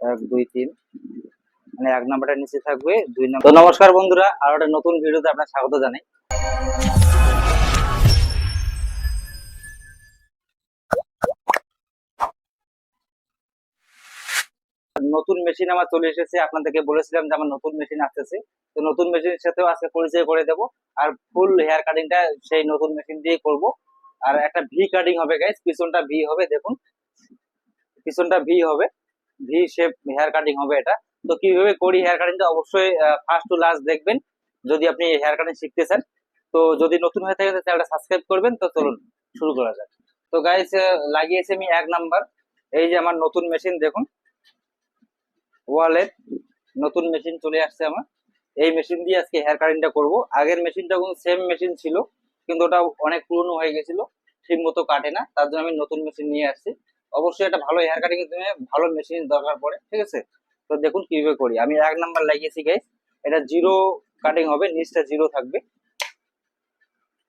এক, দুই, তিন। মানে এক নাম্বারটা নিচে থাকবে, দুই নাম্বার তো নমস্কার বন্ধুরা, আর একটা নতুন ভিডিওতে আপনার স্বাগত জানাই। নতুন মেশিন আমার চলে এসেছে, আপনাদেরকে বলেছিলাম যে আমার নতুন মেশিন আসতেছে। তো নতুন মেশিনের সাথেও আজকে পরিচয় করে দেব। আর ফুল হেয়ার কাটিংটা সেই নতুন মেশিন দিয়ে করব। আর একটা ভি কাটিং হবে গাইস পিছনটা ভি হবে, দেখুন। পিছনটা ভি হবে। ভি শেপ হেয়ার কাটিং হবে এটা। তো কীভাবে করি হেয়ার কাটিংটা অবশ্যই ফার্স্ট টু লাস্ট দেখবেন, যদি আপনি হেয়ার কাটিং শিখতে চান তো যদি নতুন হয়ে থাকে চ্যানেলটা সাবস্ক্রাইব করবেন। তো চলুন, শুরু করা যাক। তো গাইস লাগিয়েছি আমি এক নাম্বার এই যে আমার নতুন মেশিন দেখুন। ওয়ালের নতুন মেশিন চলে আসছে আমার। এই মেশিন দিয়ে আজকে হেয়ার কাটিংটা করব। আগের মেশিনটা কিন্তু সেম মেশিন ছিল, কিন্তু ওটা অনেক পুরনো হয়ে গেছিল ঠিক মতো কাটে না। তার জন্য আমি নতুন মেশিন নিয়ে আসছি। অবশ্যই একটা ভালো হেয়ার কাটিং এর জন্য ভালো মেশিন দরকার পড়ে, ঠিক আছে? তো দেখুন কীভাবে করি। আমি এক নাম্বার লাগিয়েছি গাইস এটা জিরো কাটিং হবে, নিচটা জিরো থাকবে।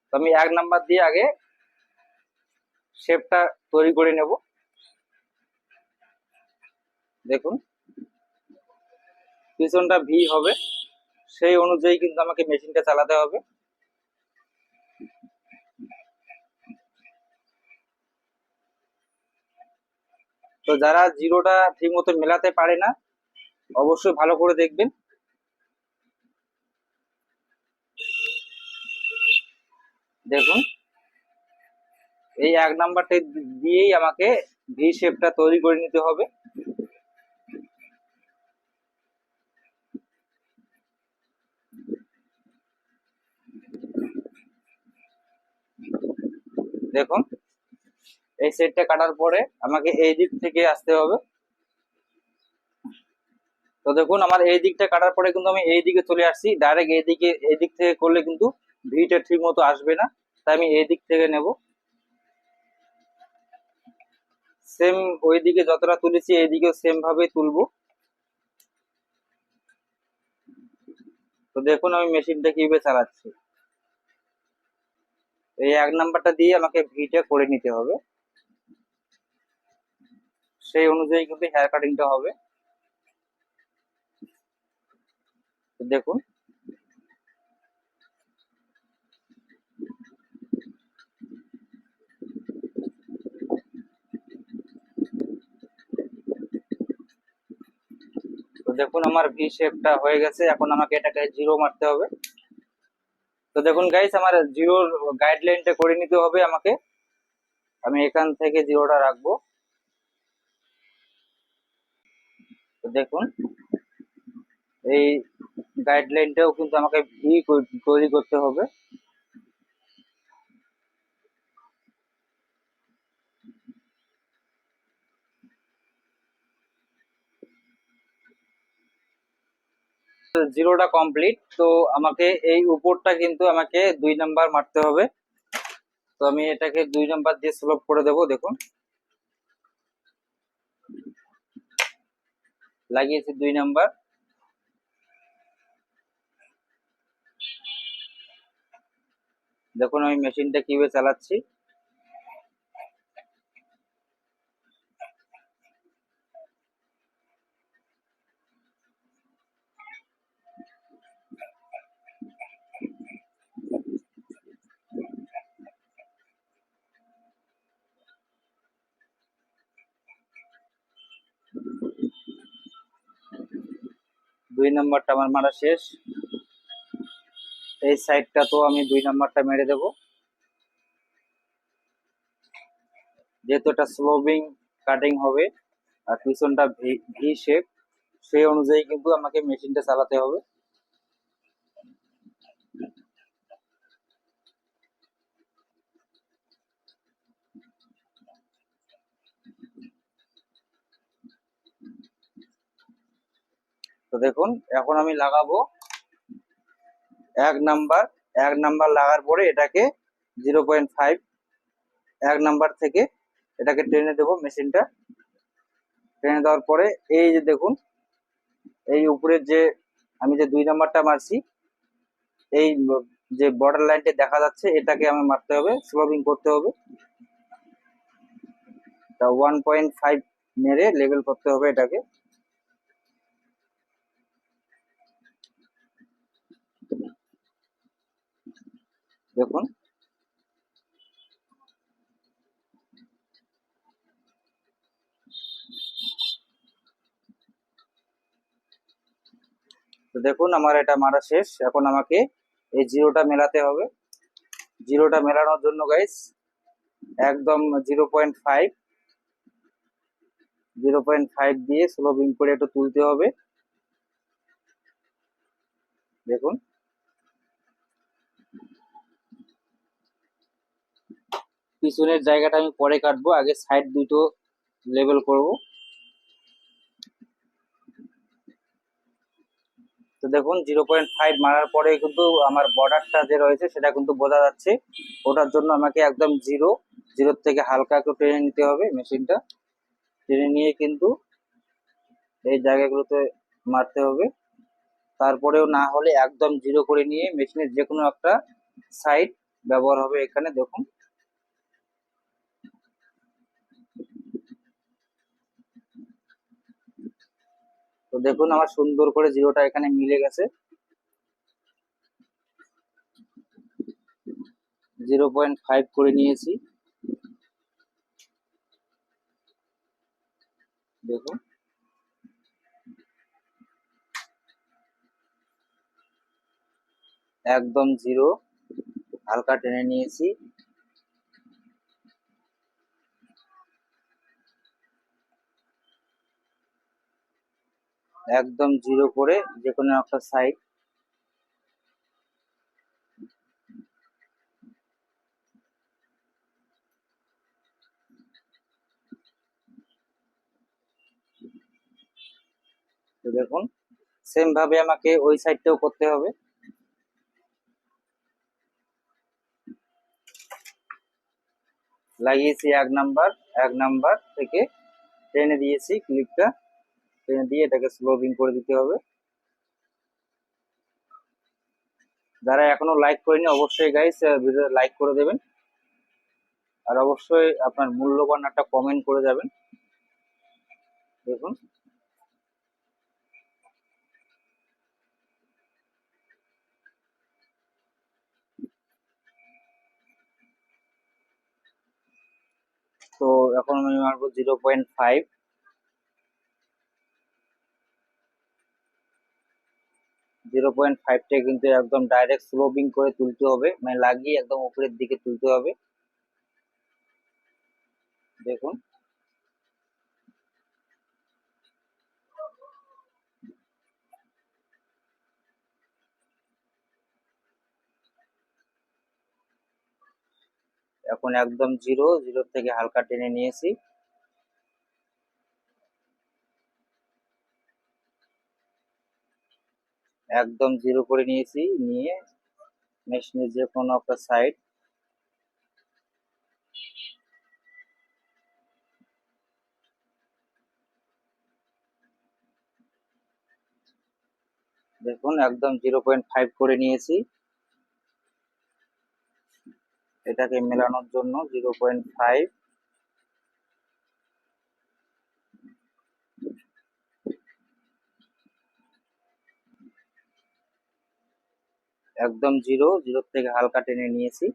তো আমি এক নাম্বার দিয়ে আগে শেপটা তৈরি করে নেব। দেখুন। পিছনটা ভি হবে। সেই অনুযায়ী কিন্তু আমাকে মেশিনটা চালাতে হবে। তো যারা জিরোটা ঠিক মতো মেলাতে পারে না, অবশ্যই ভালো করে দেখবেন। দেখুন, এই এক নাম্বারটা দিয়েই আমাকে ভি শেপটা তৈরি করে নিতে হবে। দেখুন এই সেটটা কাটার পরে আমাকে এই দিক থেকে আসতে হবে। তো দেখুন, আমার এই দিকটা কাটার পরে কিন্তু আমি এই দিকে চলে আসছি। ডাইরেক্ট এই দিকে, এই দিক থেকে করলে কিন্তু ভিটা ঠিক মতো আসবে না। তাই আমি এই দিক থেকে নেব। সেম ওই দিকে যতটা তুলেছি, এই দিকেও সেম ভাবে তুলবো। তো দেখুন, আমি মেশিনটা কীভাবে চালাচ্ছি। এই এক নাম্বারটা দিয়ে আমাকে ভিটা করে নিতে হবে। সেই অনুযায়ী কিন্তু হেয়ার কাটিংটা হবে। দেখুন। তো দেখুন আমার ভি শেপটা হয়ে গেছে, এখন আমাকে এটাকে জিরো মারতে হবে। তো দেখুন গাইস আমার জিরোর গাইডলাইনটা করে নিতে হবে আমাকে। আমি এখান থেকে জিরোটা রাখব। দেখুন। এই গাইডলাইনটাও কিন্তু আমাকে তৈরি করতে হবে। জিরোটা কমপ্লিট তো আমাকে এই উপরটা কিন্তু আমাকে দুই নাম্বার মারতে হবে। তো আমি এটাকে দুই নাম্বার দিয়ে স্লোপ করে দেবো, দেখুন। লাগিয়েছি দুই নাম্বার। দেখুন আমি মেশিনটা কীভাবে চালাচ্ছি। দুই নাম্বারটা আমার মারা শেষ। এই সাইডটা তো আমি দুই নাম্বারটা মেরে দেব। যেহেতু এটা স্লোবিং কাটিং হবে, আর পিছনটা ভি শেপ সেই অনুযায়ী কিন্তু আমাকে মেশিনটা চালাতে হবে। তো দেখুন, এখন আমি লাগাবো এক নাম্বার এক নাম্বার লাগার পরে এটাকে জিরো পয়েন্ট ফাইভ, এক নাম্বার থেকে এটাকে টেনে দেবো মেশিনটা। টেনে দেওয়ার পরে এই যে দেখুন, এই উপরের যে আমি যে দুই নাম্বারটা মারছি, এই যে বর্ডার লাইনটা দেখা যাচ্ছে, এটাকে আমি মারতে হবে স্লোবিং করতে হবে। তা ওয়ান পয়েন্ট ফাইভ মেরে লেভেল করতে হবে এটাকে। দেখুন। তো দেখুন, আমার এটা মারা শেষ। এখন আমাকে এই জিরোটা মেলাতে হবে। জিরোটা মেলানোর জন্য গাইস একদম zero point five. Zero point five দিয়ে স্লো বিম করে একটু তুলতে হবে। দেখুন। পিছনের জায়গাটা আমি পরে কাটবো, আগে সাইড দুটো লেবেল করব। তো দেখুন জিরো পয়েন্ট ফাইভ মারার পরে কিন্তু আমার বর্ডারটা যে রয়েছে, সেটা কিন্তু বোঝা যাচ্ছে। ওটার জন্য আমাকে একদম জিরো জিরোর থেকে হালকা একটু টেনে নিতে হবে মেশিনটা। টেনে নিয়ে কিন্তু এই জায়গাগুলোতে মারতে হবে। তারপরেও না হলে একদম জিরো করে নিয়ে মেশিনের যে কোনো একটা সাইড ব্যবহার হবে এখানে, দেখুন। তো দেখুন আমার সুন্দর করে জিরোটা এখানে মিলে গেছে। জিরো পয়েন্ট ফাইভ করে নিয়েছি। দেখুন। একদম জিরো, হালকা টেনে নিয়েছি। একদম জিরো করে যে কোনো একটা সাইড দেখুন সেম ভাবে আমাকে ওই সাইডটাও করতে হবে। লাগিয়েছি এক নাম্বার এক নাম্বার থেকে টেনে দিয়েছি ক্লিপটা টেনে দিয়ে এটাকে স্লোবিং করে দিতে হবে। যারা এখনও লাইক করেনি, অবশ্যই গাইস ভিডিও লাইক করে দেবেন। আর অবশ্যই আপনার মূল্যবান একটা কমেন্ট করে যাবেন। দেখুন। তো এখন আমি মারবো zero point five zero point ফাইভটা কিন্তু একদম ডাইরেক্ট স্লোবিং করে তুলতে হবে। মানে লাগিয়ে একদম উপরের দিকে তুলতে হবে। দেখুন। এখন একদম জিরো জিরো থেকে হালকা টেনে নিয়েছি। একদম জিরো করে নিয়েছি, নিয়ে মেশিনের যে কোনো একটা সাইড দেখুন, একদম জিরো পয়েন্ট ফাইভ করে নিয়েছি। এটাকে মেলানোর জন্য জিরো পয়েন্ট ফাইভ একদম জিরো জিরো থেকে হালকা টেনে নিয়েছি।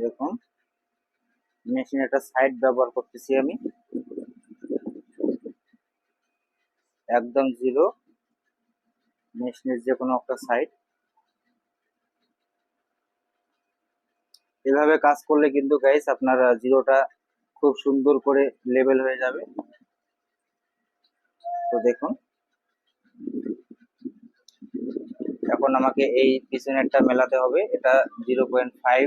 দেখুন, মেশিন একটা সাইড ব্যবহার করতেছি আমি। একদম জিরো, মেশিনের যে কোনো একটা সাইড। এভাবে কাজ করলে কিন্তু গাইস আপনার জিরোটা খুব সুন্দর করে লেভেল হয়ে যাবে। তো দেখুন। এখন আমাকে এই পিছনেরটা মেলাতে হবে। এটা zero point five.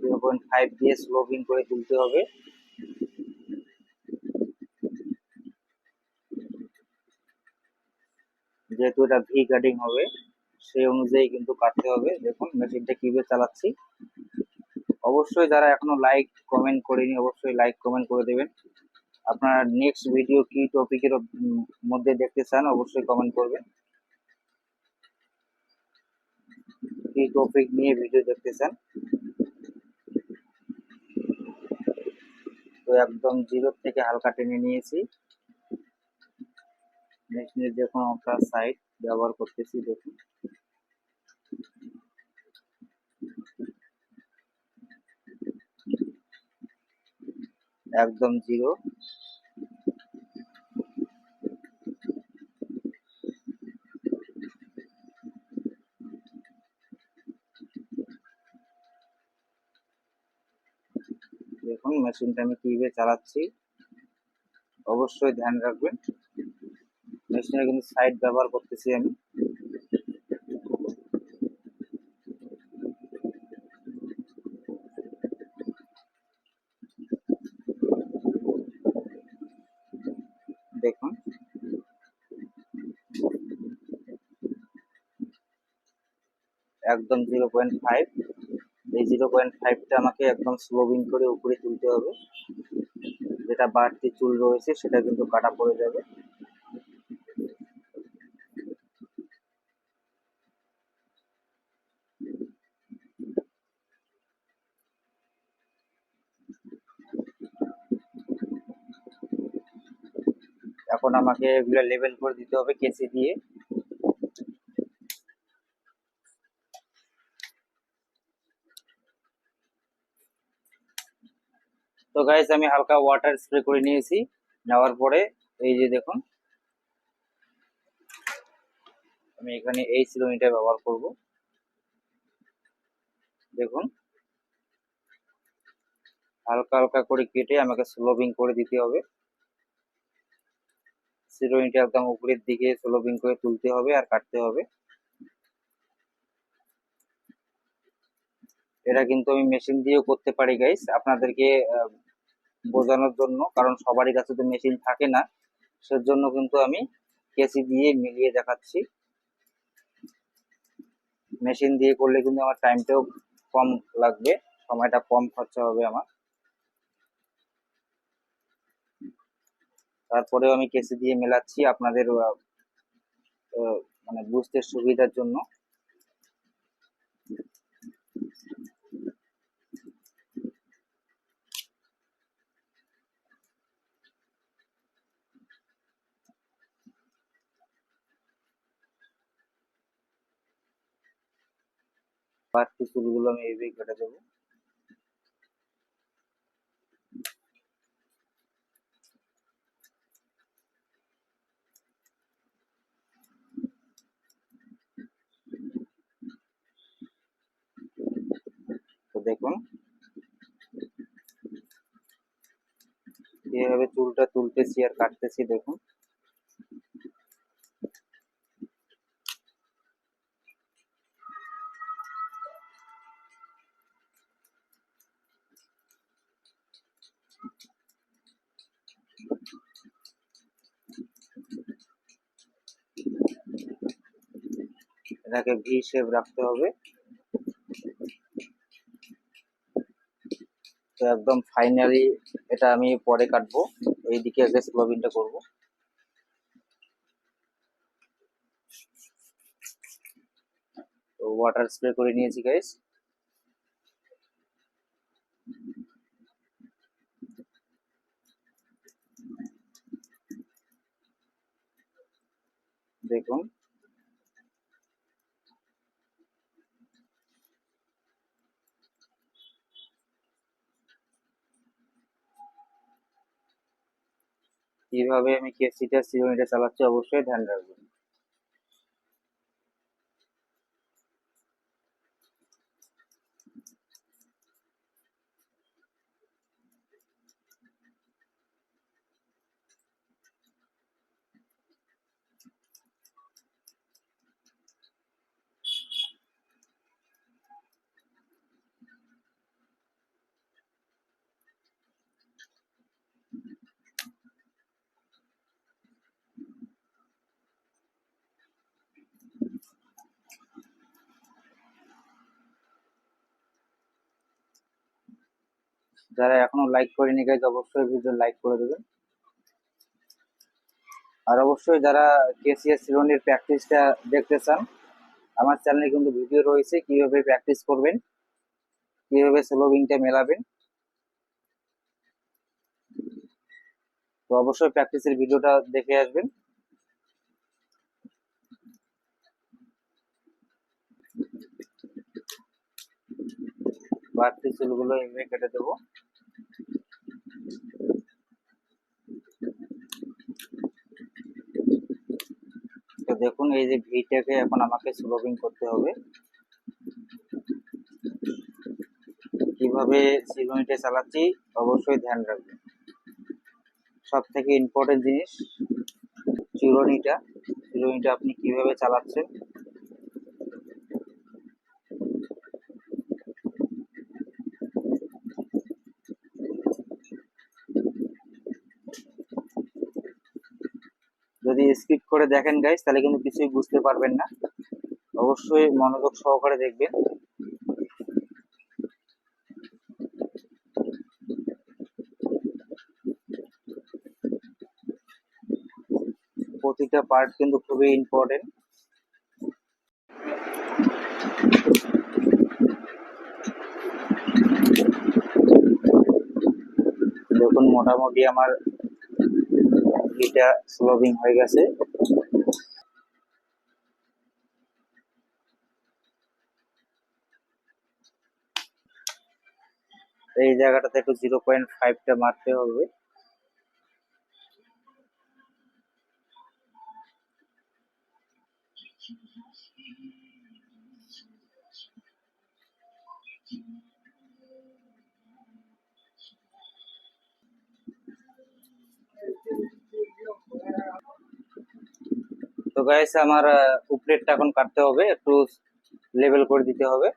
Zero point five দিয়ে স্লোপিং করে তুলতে হবে। যেহেতু এটা ভি কাটিং হবে, সেই অনুযায়ী কিন্তু কাটতে হবে। দেখুন, মেশিনটা কীভাবে চালাচ্ছি। অবশ্যই যারা এখনও লাইক কমেন্ট করেনি, অবশ্যই লাইক কমেন্ট করে দেবেন। আপনারা নেক্সট ভিডিও কি টপিকের মধ্যে দেখতে চান, অবশ্যই কমেন্ট করবেন। কি টপিক নিয়ে ভিডিও দেখতে চান? তো একদম জিরো থেকে হালকা টেনে নিয়েছি। মেশিনের যে কোনো সাইড ব্যবহার করতেছি দেখুন। একদম জিরো। দেখুন মেশিনটা আমি কীভাবে চালাচ্ছি। অবশ্যই ধ্যান রাখবেন। মেশিনের কিন্তু সাইড ব্যবহার করতেছি আমি। দেখুন। একদম জিরো পয়েন্ট ফাইভ এই জিরো পয়েন্ট ফাইভটা আমাকে একদম স্লোবিং করে উপরে তুলতে হবে। যেটা বাড়তি চুল রয়েছে, সেটা কিন্তু কাটা পড়ে যাবে। এখন আমাকে এগুলো লেবেল করে দিতে হবে কেসি দিয়ে। তো গাইস আমি হালকা ওয়াটার স্প্রে করে নিয়েছি। নেওয়ার পরে এই যে দেখুন, আমি এখানে এই সিলোমিটার ব্যবহার করব। দেখুন, হালকা হালকা করে কেটে আমাকে স্লোবিং করে দিতে হবে। সিলোমিটা একদম উপরের দিকে স্লোবিং করে তুলতে হবে আর কাটতে হবে। এটা কিন্তু আমি মেশিন দিয়েও করতে পারি গাইস আপনাদেরকে বোঝানোর জন্য, কারণ সবারই কাছে তো মেশিন থাকে না। সেজন্য কিন্তু আমি কেসি দিয়ে মিলিয়ে দেখাচ্ছি। মেশিন দিয়ে করলে কিন্তু আমার টাইমটাও কম লাগবে, সময়টা কম খরচা হবে আমার। তারপরেও আমি কেসি দিয়ে মেলাচ্ছি আপনাদের মানে বুঝতে সুবিধার জন্য। বাড়তি চুলগুলো আমি এইভাবে কেটে দেবো তো দেখুন। এইভাবে চুলটা তুলতেছি আর কাটতেছি দেখুন। এটাকে ভি শেপ রাখতে হবে। তো একদম ফাইনালি এটা আমি পরে কাটবো। এইদিকে আগে স্লোবিনটা করব। তো ওয়াটার স্প্রে করে নিয়েছি গাইস দেখুন। কীভাবে আমি কেসিটা সিরোমিটা চালাচ্ছি অবশ্যই ধ্যান রাখবেন। যারা এখনও লাইক করেনি গাইজ অবশ্যই ভিডিও লাইক করে দেবেন। আর অবশ্যই যারা কেসিএস সিরোনির প্র্যাকটিসটা দেখতে চান, আমার চ্যানেলে কিন্তু ভিডিও রয়েছে, কীভাবে প্র্যাকটিস করবেন, কীভাবে স্লোবিংটা মেলাবেন। তো অবশ্যই প্র্যাকটিসের ভিডিওটা দেখে আসবেন। বাড়তি চুলগুলো এমনি কেটে দেবো তো দেখুন, এই যে ভিটাকে এখন আমাকে স্লোবিং করতে হবে। কীভাবে সিলোমিটে চালাচ্ছি, অবশ্যই ধ্যান রাখবেন। সব থেকে ইম্পর্টেন্ট জিনিস, চিরোনিটা। চিরুনিটা আপনি কীভাবে চালাচ্ছেন যদি স্কিপ করে দেখেন গাইস তাহলে কিন্তু কিছুই বুঝতে পারবেন না। অবশ্যই মনোযোগ সহকারে দেখবেন। প্রতিটা পার্ট কিন্তু খুবই ইম্পর্টেন্ট দেখুন, মোটামুটি আমার এটা স্লোবিং হয়ে গেছে। এই জায়গাটাতে একটু জিরো পয়েন্ট ফাইভটা মারতে হবে। তো গাইস আমার উপরেরটা এখন কাটতে হবে, একটু লেভেল করে দিতে হবে।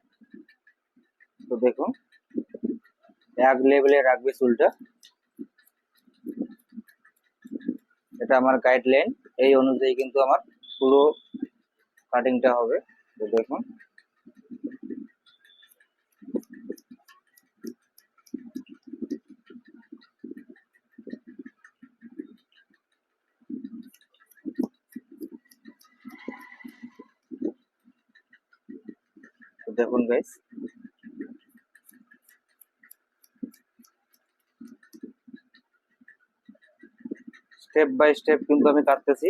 তো দেখুন, এক লেভেলে রাখবে চুলটা। এটা আমার গাইডলাইন এই অনুযায়ী কিন্তু আমার পুরো কাটিংটা হবে। তো দেখুন। দেখুন গাইস স্টেপ বাই স্টেপ কিন্তু আমি কাটতেছি।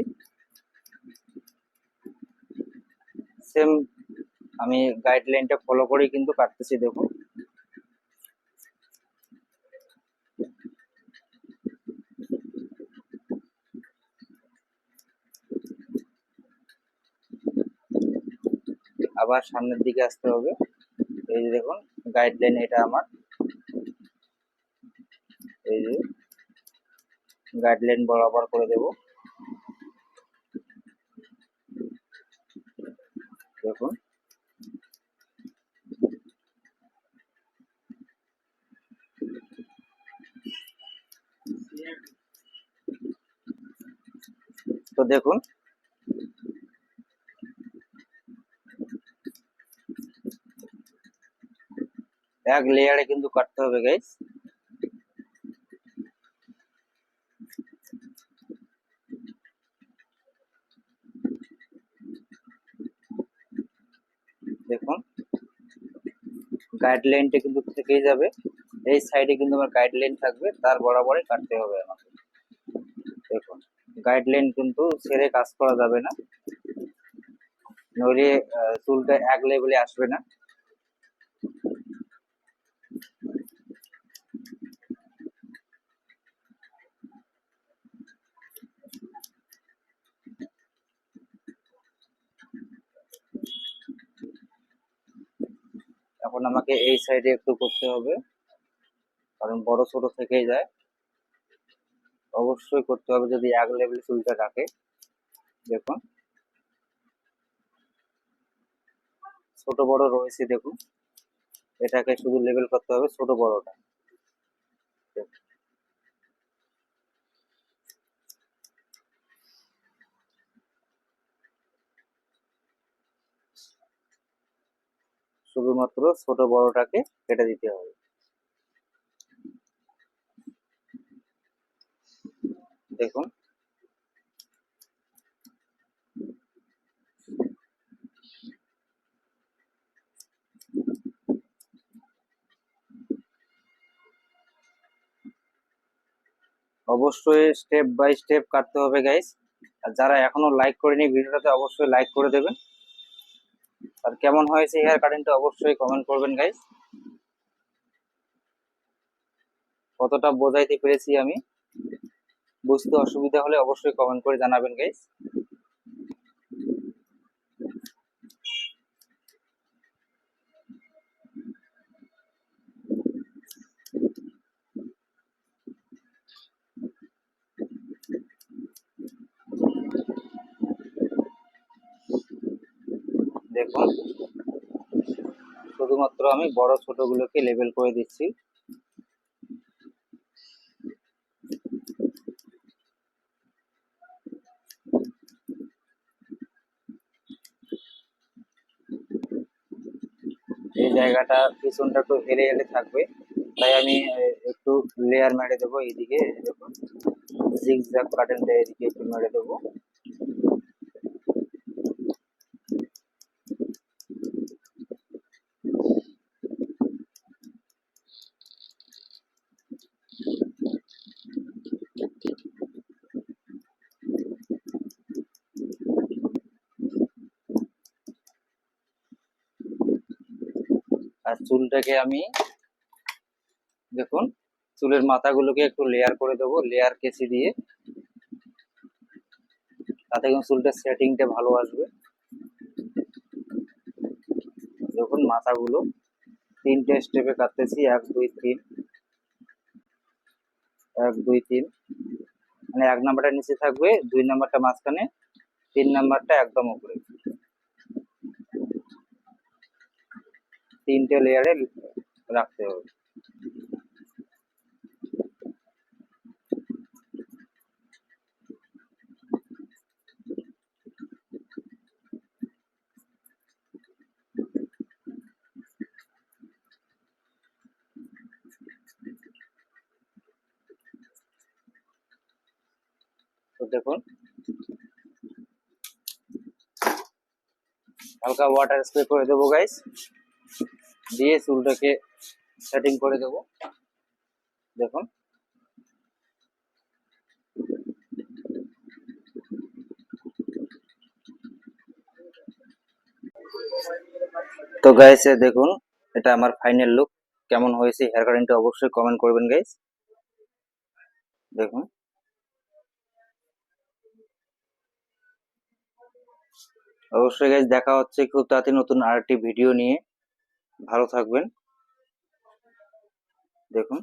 সেম আমি গাইডলাইনটা ফলো করেই কিন্তু কাটতেছি, দেখুন। আবার সামনের দিকে আসতে হবে। এই যে দেখুন গাইডলাইন এটা আমার। এই যে গাইডলাইন বরাবর করে দেব। দেখুন। তো দেখুন এক লেয়ারে কিন্তু কাটতে হবে গাইস দেখুন গাইডলাইনটা কিন্তু থেকেই যাবে। এই সাইডে কিন্তু আমার গাইডলাইন থাকবে, তার বরাবরই কাটতে হবে আমাকে। দেখুন গাইডলাইন কিন্তু ছেড়ে কাজ করা যাবে না। নইলে চুলটা এক লেভেলে আসবে না। এখন আমাকে এই সাইডে একটু করতে হবে। কারণ বড় ছোট থেকেই যায়। অবশ্যই করতে হবে যদি এক লেভেল চুলটা রাখে দেখুন। ছোট বড় রয়েছে, দেখুন। এটাকে শুধু লেভেল করতে হবে, ছোট বড়টা। শুধুমাত্র ছোট বড়টাকে কেটে দিতে হবে। দেখুন। অবশ্যই স্টেপ বাই স্টেপ কাটতে হবে গাইস আর যারা এখনও লাইক করেনি ভিডিওটাতে অবশ্যই লাইক করে দেবেন। আর কেমন হয়েছে হেয়ার কাটিংটা অবশ্যই কমেন্ট করবেন গাইস কতটা বোঝাইতে পেরেছি আমি। বুঝতে অসুবিধা হলে অবশ্যই কমেন্ট করে জানাবেন গাইস দেখুন। শুধুমাত্র আমি বড় ছোট গুলোকে লেবেল করে দিচ্ছি। এই জায়গাটা পিছনটা একটু হেলে হেলে থাকবে। তাই আমি একটু লেয়ার মেরে দেবো এইদিকে, দেখুন। জিগ জিগজ্যাগ কাটেনটা এদিকে একটু মেরে দেবো আর চুলটাকে আমি, দেখুন, চুলের মাথাগুলোকে একটু লেয়ার করে দেবো লেয়ার কেসি দিয়ে। তাতে কিন্তু চুলটার সেটিংটা ভালো আসবে। দেখুন মাথাগুলো, তিনটে স্টেপে কাটতেছি, এক, দুই, তিন। এক, দুই, তিন। মানে এক নাম্বারটা নিচে থাকবে, দুই নাম্বারটা মাঝখানে, তিন নাম্বারটা একদম উপরে। তিনটে লেয়ারে রাখতে হবে। দেখুন হালকা ওয়াটার স্প্রে করে দেবো গাইস দিয়ে চুলটাকে সেটিং করে দেবো। দেখুন। তো গাইস দেখুন, এটা আমার ফাইনাল লুক কেমন হয়েছে হেয়ার কাটিংটা অবশ্যই কমেন্ট করবেন গাইস দেখুন। অবশ্যই গাইস দেখা হচ্ছে খুব তাড়াতাড়ি নতুন আরেকটি ভিডিও নিয়ে। ভালো থাকবেন। দেখুন।